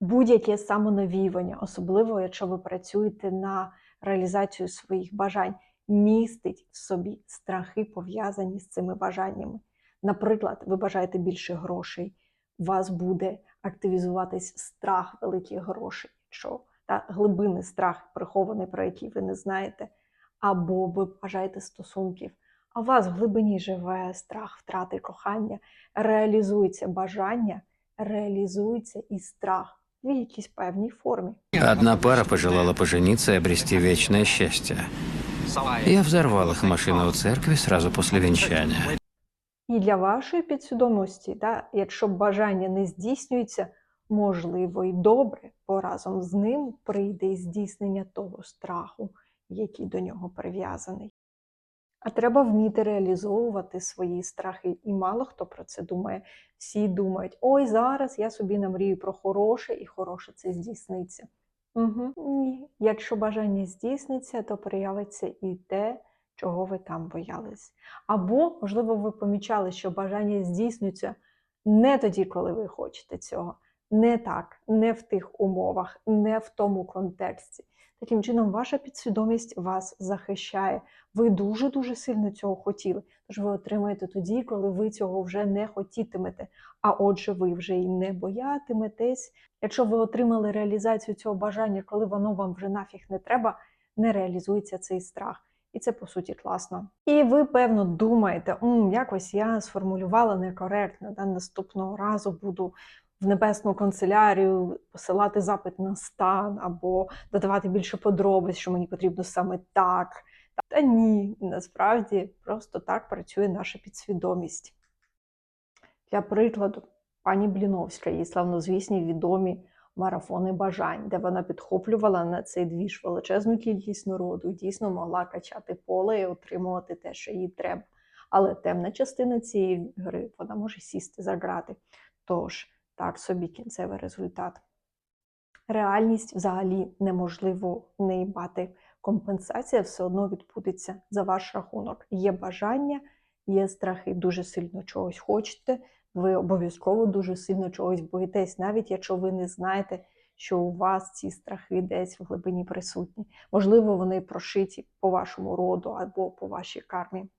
Будь-яке самонавіювання, особливо якщо ви працюєте на реалізацію своїх бажань, містить в собі страхи, пов'язані з цими бажаннями. Наприклад, ви бажаєте більше грошей, у вас буде активізуватись страх великих грошей, що та глибинний страх прихований, про який ви не знаєте, або ви бажаєте стосунків, а у вас в глибині живе страх втрати кохання, реалізується бажання, реалізується і страх в якійсь певній формі. Одна пара пожелала пожениться и обрести вечное счастье. Я взорвал их машину у церкви сразу после венчания. І для вашої підсвідомості, да, якщо бажання не здійснюється, можливо і добре, бо разом з ним прийде і здійснення того страху, який до нього прив'язаний. А треба вміти реалізовувати свої страхи. І мало хто про це думає. Всі думають, ой, зараз я собі намрію про хороше, і хороше це здійсниться. Угу. Ні. Якщо бажання здійсниться, то проявиться і те, чого ви там боялись. Або, можливо, ви помічали, що бажання здійснюється не тоді, коли ви хочете цього, не так, не в тих умовах, не в тому контексті. Таким чином, ваша підсвідомість вас захищає. Ви дуже-дуже сильно цього хотіли. Тож ви отримаєте тоді, коли ви цього вже не хотітимете. А отже, ви вже і не боятиметесь. Якщо ви отримали реалізацію цього бажання, коли воно вам вже нафіг не треба, не реалізується цей страх. І це по суті класно. І ви, певно, думаєте, М, якось я сформулювала некоректно, да, наступного разу буду в небесну канцелярію посилати запит на стан або додавати більше подробиць, що мені потрібно саме так. Та ні, насправді просто так працює наша підсвідомість. Для прикладу, пані Бліновська, її славнозвісні відомі марафони бажань, де вона підхоплювала на цей двіж величезну кількість народу, дійсно могла качати поле і отримувати те, що їй треба. Але темна частина цієї гри вона може сісти за грати. Тож, так собі кінцевий результат. Реальність взагалі неможливо не бати. Компенсація все одно відбудеться за ваш рахунок. Є бажання, є страхи, дуже сильно чогось хочете. Ви обов'язково дуже сильно чогось боїтесь, навіть якщо ви не знаєте, що у вас ці страхи десь в глибині присутні. Можливо, вони прошиті по вашому роду або по вашій кармі.